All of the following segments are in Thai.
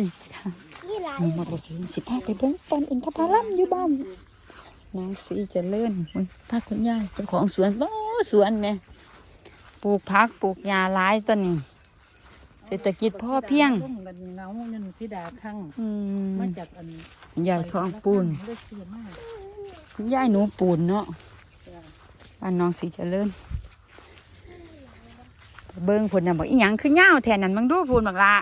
ดีจ้านี่หลายหนูหมดรถสิสิพาไปเบิ่งต้นอินทผลัมอยู่บ้านนางสีเจริญมึงพาคุณยายเจ้าของสวนโอ้สวนแม่ปลูกผักปลูกหญ้าหลายต้นนี่เศรษฐกิจพอเพียงต้มกันเงาเงินสีดาข้างอืมมาจากอันคุณยายทองปูนเลือกเสียมากคุณยายหนูปูนเนาะบ้านน้องสีเจริญเบิ่งผลน่ะบอกอีหยังคือเหย้าแทนนั้นมึงดูพูนบักละ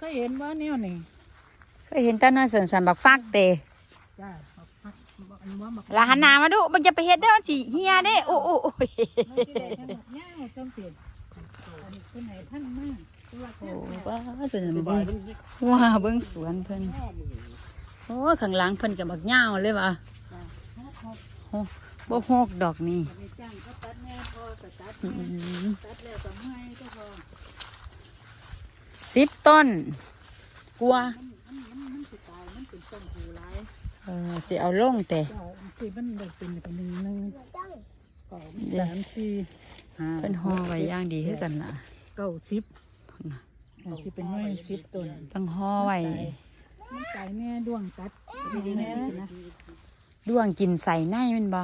ก็เห็นว่าเนี่ยนี่เคยเห็นแต้นน้อยสันสันบักฟักเตจ้าบักพักอันว่าบักลาหันหนามาดูมันจะไปเฮ็ดได้อมันสิเฮียเด้โอ้โอ้โอ้ยไม่ใช่ได้ทั้งหมดเงาจนเปลี่ยนอันนี้คนไหนพันมากตัวโอ้เจ้าว้าเป็นเบิ่งว้าเบิ่งสวนเพิ่นโอ้ข้างหลังเพิ่นกับบักเหย้าเลยว่ะโอ้บ่ฮอกดอกนี่ไปจ้างเขาตัดแม่พอแต่ตัดอืแม่มตัดแล้วก็ไม่ก็พอ สิบต้น กลัวเออสิเอาลงแต่เจ้าคือมันได้เป็นเป็นหนึ่งหนึ่งสองสามสี่ห้าเพิ่นห่อไว้ย่างดีคือกันล่ะเก้าสิบอาจะเป็นห้อยสิบต้นต้องห่อไว้มันตายแม่ดวงตัดดวงกินใส่ในมันบ่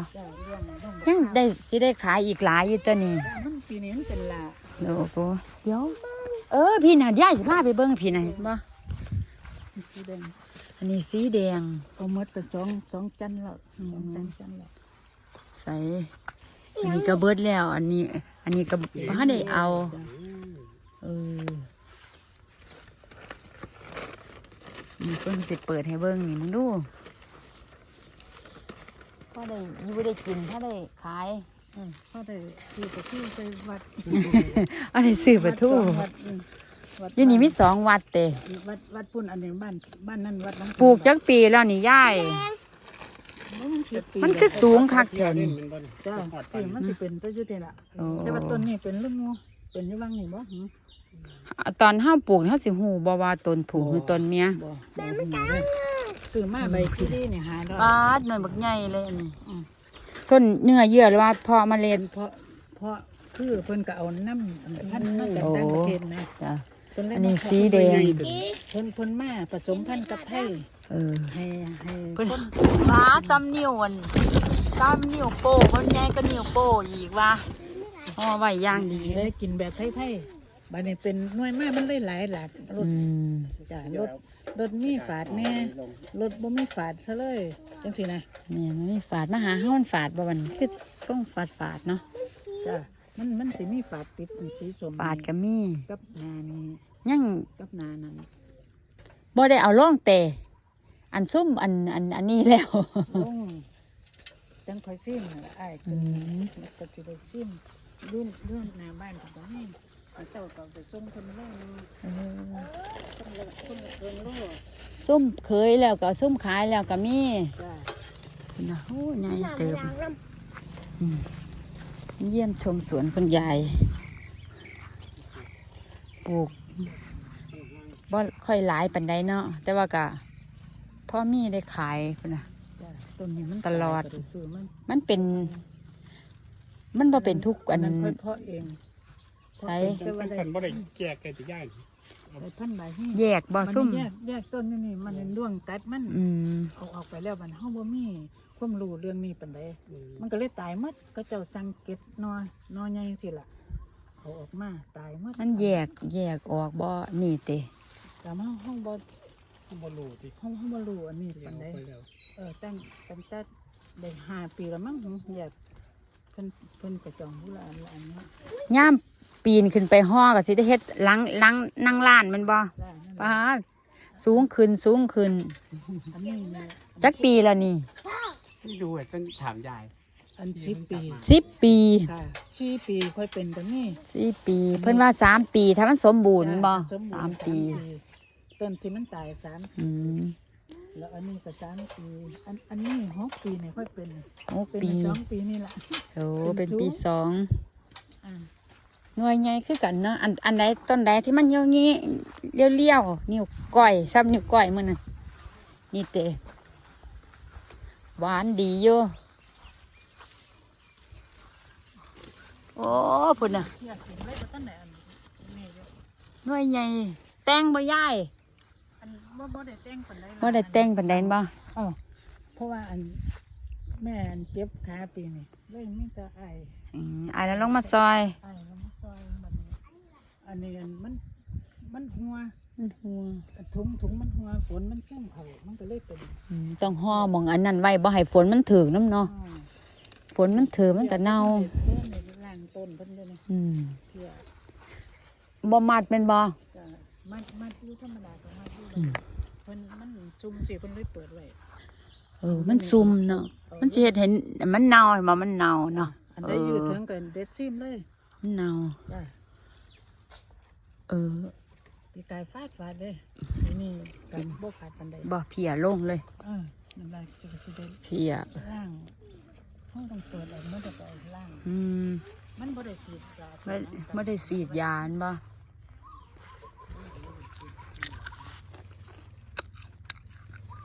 ยังได้สิได้ขายอีกหลายอยู่ตัวนี้มันปีนี้มันเป็นลาโอ้โหเดี๋ยว เออพี่น่ะยายสิพาไปเบิ่งพี่น่ะเห็นบ่สีแดงอันนี้สีแดงเอาหมดแต่สองสองจันแล้วสองจันจันแล้วใส่อันนี้ก็เบิดแล้ว อันนี้ อันนี้ก็บ่ได้เอาเออนี่เพิ่งสิเปิดให้เบิ่งนี่มึงดูพอได้อยู่ได้กินถ้าได้ขายอืม พอได้คือไปที่ไปวัดอันนี้ซื้อปลาทูวัดอืมวัดอยู่นี่มีสองวัดเตวัดวัดปุ่นอันนี้บ้านบ้านนั่นวัดน้ำปลูกจักปีแล้วนี่ยาย มันคือสูงคักแทนจ้าปีมันจะเป็นตัวอยุติละโอ้แต่ว่าต้นนี้เป็นลูกงูเป็นอยี่วังนี่บ่หือตอนเฮาปลูกเฮาสิฮู้บ่ว่าต้นผูหรือต้นเมียบ่บ่หูเลยซื้อมาใบที่นี่นี่หาดอกปาดหน่อยบักใหญ่เลยอันนี้อืม ส้นเนื้อเยื่อหรือว่าเพาะเมล็ดเพราะเพราะคือเพิ่นก็เอาน้ำอันพันธุ์มาจากต่างประเทศนะจ้ะเพิ่นเลยอันนี้มาเพาะสีแดงเพิ่นเพิ่นมาผสมพันธุ์กับไทยเออให้ให้เพิ่นฟ้าซ้ำนิ้วอันซ้ำนิ้วโป้เพิ่นใหญ่ก็นิ้วโป้อีกว่าห่อไว้อย่างดี ดีเลเลยยกินแบบไทยๆ บัดนี้เป็นหน่วยมามันเลยหลายหลากรอืถมจ้ะรถรถมีฝาดแน่รถบ่มีฝาดซะเลยจังซี่นะนี่มันมีฝาดมาหาเฮามันฝาดบ่มันคือช่วงฝาดฝาดๆเนาะจ้ะมันมันสิมีฝาดติดเป็นสีส้มฝาดก็มีกับหนานี่ยังกับหนานั่นบ่ได้เอาล่องแต่ อันซุ่มอันอันอันนี้แล้ว ลงจังค่อยซิมน่ะอ้ายอืเกินมก็สิได้ซิมรุ่นรุ่นหน้าบ้านก็บ่มี เจ้าก็ไปส่งเพิ่นโลนึงเออคนละคนละเกินโลซุ่มเคยแล้วก็ซุ่มขายแล้วก็มีจ้ะนะโอ้ยใหญ่หลังเติบหลังน้อืมเยี่ยมชมสวนคุณยายปลูกบ่ค่อยหลายปันใดเนาะแต่ว่าก็พ่อมีได้ขายพุ่นนะจ้ะต้นนี้มันตลอดายก็ไซื้อมันมันเป็น มันบ่เป็นทุกอันนั้นค่อยเพาะเอง ใส่แต่ว่าได้คันบ่ได้แก้แกจะย่ายได้พันธุ์ใบให้แยกบ่ซุ่มนแยกแยกต้นนี่นี่มันเป็นร่วงตัดมันอืม เอาออกไปแล้วมันเฮาบ่มีความรู้เรื่องนี้ปานใดมันก็เลยตายหมดก็เจ้าสั่งเก็บนอนนอใหญ่สิล่ะเอาออกมาตายหมดมันแยกแยกออกบ่นี่เตแต่เฮาเฮาบ่บ่รู้ติเฮาเฮาบ่รู้อันนี้เสียปางนใด ไปแล้วเออตั้งตั้งแต่ได้ห้าปีแล้วมั้งแยก เพิ่นเพิ่นก็จองผู้ละอันละอันเนี้ยย่ามปีนขึ้นไปห่อก็สิได้เฮ็ดหลังหลังนั่งล้านแมันบ่ได้นั่นป้าดสูงขึ้นสูงขึ้น อันนี้เนี่ยจักปีแล้วนี่ไม่รู้อะต้องถามยาย อันชิปปีสิบปีค่ะชีปีค่อยเป็นตรงนี้สี่ปี เพิ่นว่าสามปีถ้ามันสมบูรณ์บ่สบูรณ์สามปี ต้นที่มันตายสามอืม แล้วอันนี้ก็สามปี อันอันนี้หกปีเนี่ยค่อยเป็นหกเป็นปีสองปีนี่แหละโอ้เป็นปีสองอ่าหน่วยใหญ่คือกันเนาะอันอันใดต้นใดที่มันเงี้ยวงี้เลี้ยวเลี้ยวๆนิ้วก้อยซ้ำนิ้วก้อยมันน่ะนี่เตหวานดีอยู่โอ้พุ่นน่ะอยากเห็นเลยว่าต้นไหนอันนี้อยู่หน่วยใหญ่แต่งบ่ยาย อันบ่บ่ได้แต่งปานใดล่ะบ่ได้แต่งปานใดบ่เออเพราะว่าอันแม่อันเจ็บขาปีนี่เลยมีแต่ไออืมอ่าแล้วลงมาซอย ไอแล้วมันซอยมันอันนี้อันมันมันหัวมันหัวถุงถุงมันหัวฝนมันเชื่อมเขามันก็เลยเป็นอืมต้องห่อหมองอันนั้นไว้บ่ให้ฝนมันถึกน้ำเนาะอ่าฝนมันถึกมันก็เน่าเพิ่นในล่างต้นเพิ่นเลยนะอืมเพื่อบ่มัดเป็นบ่ จะ มัดมัดอยู่ธรรมดาก็มัดอยู่อืมเพิ่นมันจุ่มสิเพิ่นเลยเปิดไว้เออ มันซุ่มเนาะมันสิเฮ็ดเห็นมันเน่าเห็นบ่มันเน่าเนาะอันได้อยู่ถึงกันเด็ดซิมเลยมันเน่าจ้ะเออปีกายฟาดฟาดเลยอันนี่กันบ่ฟาดปานใดบ่เพียลงเลยเออนั่นล่ะจะสิได้เพียล่างห้องต้องเปิดออกมันจะไปล่าง อืมมันบ่ได้สีดยาไม่ไม่ได้สีดยาอันบ่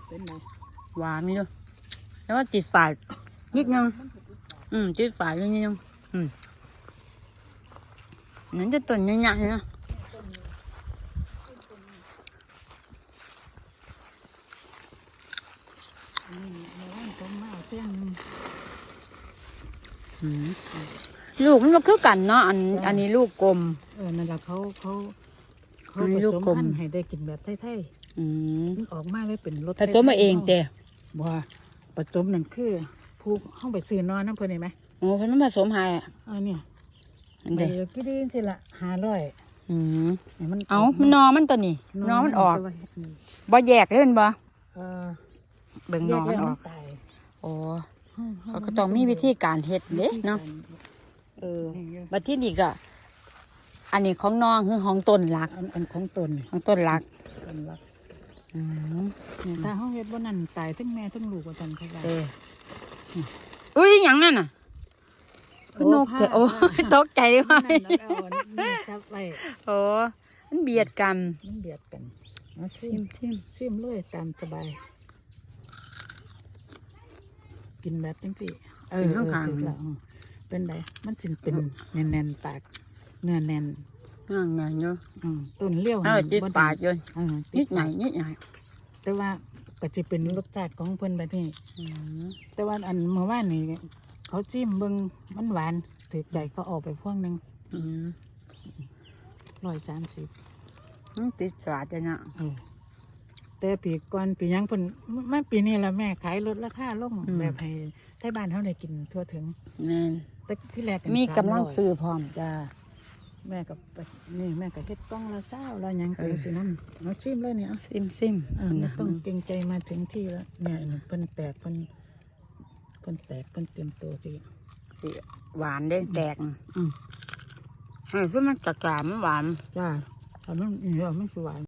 เป็นไงหวานอยู่แต่ว่าติดฝาดนิดนึงอืมติดฝาดอยู่นิดนึงอืมนั่นจะต้นใหญ่ๆนะนี่ในว่านผมมาเอาเส้นหนึงอืมลูกมันก็คือกันเนาะอัน อันนี้ลูกกลม เออนั่นล่ะเขาเขาเขาอันนี้ผลูกสมกลมพันธุ์ให้ได้กินแบบไทย อืมๆมันออกมาเลยเป็นรสผสมมาเองแต่บ่ว่าผสมนั่นคือผู้ห้องไปซื้อนอนน้ำเพิ่นเห็นไหมโอ้เพิ่นมันผสมให้อะเออเนี่ยอันใบเด้เดียวกี่ดีสิละห้าร้อยอืมให้มันเอามันนอมันตัวนี้นอมันออกตัวอืมบ่แยกเลยแมันบ่เออเบิ่งนอมันออกตายโอ้เขาก็ต้องมีวิธีการเฮ็ดเด้เนาะเออบัดที่นี่ก็อันนี้ของน้องคือของต้นหลัก อันอันของตนนี่ของต้นหลัก ต้นรักอืมถ้าเขาเฮ็ดบ่นั่นตายทั้งแม่ทั้งลูกว่าจังเขาว่าเอออุ้ยหยังนั่นน่ะคือนกเถอะโอ้ตกใจว่านั่นแล้วเอาอันนี่ซับไว้โอ้มันเบียดกัน มันเบียดกันเอาซิซิมมซิมซิมเลยตามสบาย กินแบบจังสิเออเออถูกแล้วอืมเป็นไดมันสิเป็นแน่นๆปากเนื้อแน่น ง่างงานอยู่อืมต้นเลี้ยวเอาจิตบ่ปาดอยู่อืมนิดหน่อยนิดหน่อยแต่ว่าก็จะเป็นรสชาติของเพิ่นแบบนี้ อืมแต่ว่าอันเมื่อวานนี่เขาจิ้มเบิ่งมันหวานถือใจเขาเออกไปพวงหนึ่งอืมร้อยสามสิบมันติดสาดจ้ะเนาะเออแต่ปีก่อนปีหยังเพิ่นไม่ปีนี้ละแม่ขายลดราคาลงแบบให้ไทยบ้านเขาได้กินทั่วถึง แม่นแต่ที่แรกมีกำลังซื้อพร้อม จ้า แม่กับนี่แม่กับเฮ็ดกล้องละเศร้าแล้วหยังเอเป็อนสิน้ำเอาชิมเลยเนี่ยเอาซิมซิมอ่าไม่ต้องเกรงใจมาถึงที่แล้วเนี่ยเพิ่นแตกเพิ่นเพิ่นแตกเพิ่นเตรียมตัวสิสิหวานเด้แตกอืมเออคือมันกระกามันหวานจ้าถ้ามันเหนียวมันสหวาน